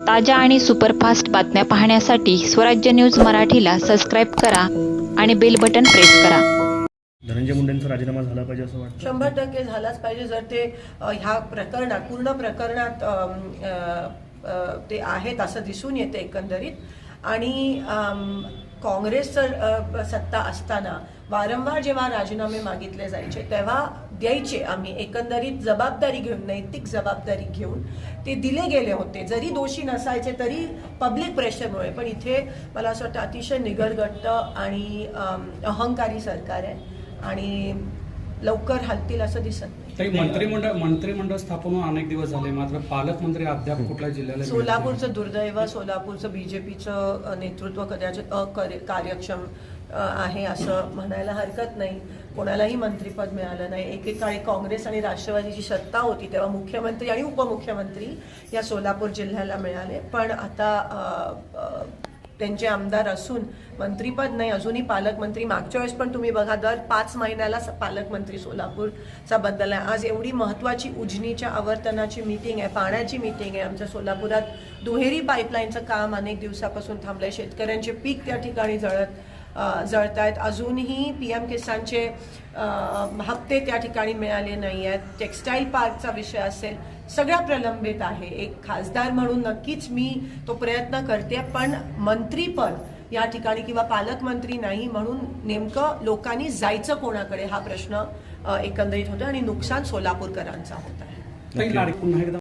ताज्या आणि सुपरफास्ट बातम्या पाहण्यासाठी स्वराज्य न्यूज मराठीला सबस्क्राईब करा आणि बेल बटन प्रेस करा. धनंजय मुंडेंचा राजीनामा झाला पाहिजे असं वाटतं? शंभर टक्के झालाच पाहिजे. जर ते अ, ह्या प्रकरणात पूर्ण प्रकरणात अम, अ, अ, ते आहेत असं दिसून येते एकंदरीत. आणि अम, काँग्रेसचं अ, सत्ता असताना वारंवार जेव्हा राजीनामे मागितले जायचे तेव्हा द्यायचे. आम्ही एकंदरीत जबाबदारी घेऊन नैतिक जबाबदारी घेऊन ते दिले गेले होते. जरी दोषी नसायचे तरी पब्लिक प्रेशरमुळे पण इथे मला असं वाटतं अतिशय निगरगट्ट आणि अहंकारी सरकार आहे. आणि लवकर हलतील असं दिसत नाही. काही मंत्रिमंडळ मंत्रिमंडळ स्थापन होऊन अनेक दिवस झाले. मात्र पालकमंत्री अद्याप कुठल्या जिल्ह्याला नाही. सोलापूरचं दुर्दैव सोलापूरचं बीजेपीचं नेतृत्व कदाचित अकार्यक्षम अ, आहे असं म्हणायला हरकत नाही. कोणालाही मंत्रीपद मिळालं नाही. एकेकाळी काँग्रेस आणि राष्ट्रवादीची सत्ता होती तेव्हा मुख्यमंत्री आणि उपमुख्यमंत्री या सोलापूर जिल्ह्याला मिळाले. पण आता अ, त्यांचे आमदार असून मंत्रीपद नाही अजूनही पालकमंत्री मागच्या वेळेस पण तुम्ही बघा दर पाच महिन्याला पालकमंत्री सोलापूरचा बदल आहे. आज एवढी महत्वाची उजनीच्या आवर्तनाची मीटिंग आहे पाण्याची मीटिंग आहे. आमच्या सोलापुरात दुहेरी पाईपलाईनचं काम अनेक दिवसापासून थांबलंय. शेतकऱ्यांचे पीक त्या ठिकाणी जळत जळत आहेत अजूनही पी एम किसानचे हप्ते त्या ठिकाणी मिळाले नाही आहेत टेक्स्टाईल पार्कचा विषय असेल सगळ्या प्रलंबित आहे. एक खासदार म्हणून नक्कीच मी तो प्रयत्न करते पण मंत्रीपद या ठिकाणी किंवा पालकमंत्री नाही म्हणून नेमकं लोकांनी जायचं कोणाकडे हा प्रश्न एकंदरीत होतो आणि नुकसान सोलापूरकरांचा होत आहे.